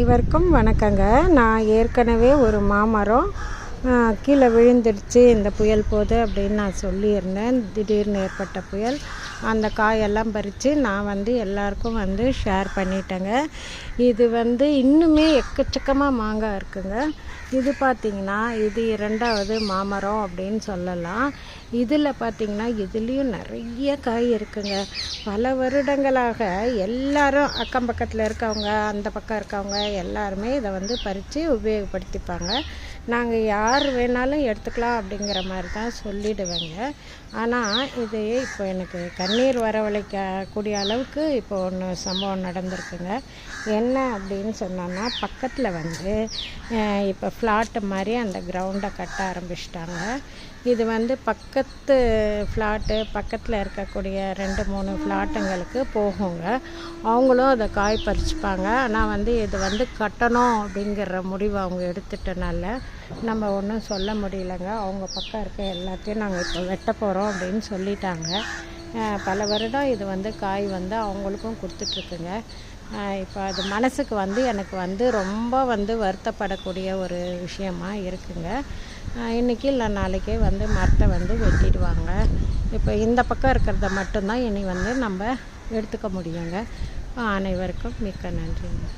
அனைவருக்கும் வணக்கங்க. நான் ஏற்கனவே ஒரு மாமரம் கீழே விழுந்துடுச்சு இந்த புயல் போது அப்படின்னு நான் சொல்லியிருந்தேன். திடீர்னு ஏற்பட்ட புயல். அந்த காயெல்லாம் பறித்து நான் வந்து எல்லாருக்கும் வந்து ஷேர் பண்ணிட்டேங்க. இது வந்து இன்னுமே எக்கச்சக்கமாக மாங்காய் இருக்குங்க. இது பார்த்திங்கன்னா இது இரண்டாவது மாமரம் அப்படின்னு சொல்லலாம். இதில் பார்த்திங்கன்னா இதுலேயும் நிறைய காய் இருக்குங்க. பல வருடங்களாக எல்லாரும் அக்கம் பக்கத்தில் இருக்கவங்க அந்த பக்கம் இருக்கவங்க எல்லாருமே இதை வந்து பறித்து உபயோகப்படுத்திப்பாங்க. நாங்கள் யார் வேணாலும் எடுத்துக்கலாம் அப்படிங்கிற மாதிரி தான் சொல்லிடுவேங்க. ஆனால் இது இப்போ எனக்கு கண்ணீர் வரவழைக்கக்கூடிய அளவுக்கு இப்போ ஒன்று சம்பவம் நடந்திருக்குங்க. என்ன அப்படின்னு சொன்னோன்னா பக்கத்தில் வந்து இப்போ ஃப்ளாட்டு மாதிரி அந்த கிரவுண்டை கட்ட ஆரம்பிச்சிட்டாங்க. இது வந்து பக்கத்து ஃப்ளாட்டு பக்கத்தில் இருக்கக்கூடிய ரெண்டு மூணு ஃப்ளாட்டுங்களுக்கு போகுங்க. அவங்களும் அதை காய் பறிச்சுப்பாங்க. ஆனால் வந்து இது வந்து கட்டணும் அப்படிங்கிற முடிவு அவங்க எடுத்துட்டனால நம்ம ஒன்றும் சொல்ல முடியலங்க. அவங்க பக்கம் இருக்க எல்லாத்தையும் நாங்கள் இப்போ வெட்ட போகிறோம் அப்படின்னு சொல்லிட்டாங்க. பல வருடம் இது வந்து காய் வந்து அவங்களுக்கும் கொடுத்துட்ருக்குங்க. இப்போ அது மனசுக்கு வந்து எனக்கு வந்து ரொம்ப வந்து வருத்தப்படக்கூடிய ஒரு விஷயமா இருக்குங்க. இன்றைக்கி இன்னைக்கு இல்லை நாளைக்கே வந்து மரத்தை வந்து வெட்டிடுவாங்க. இப்போ இந்த பக்கம் இருக்கிறத மட்டும்தான் இனி வந்து நம்ம எடுத்துக்க முடியுங்க. அனைவருக்கும் மிக்க நன்றிங்க.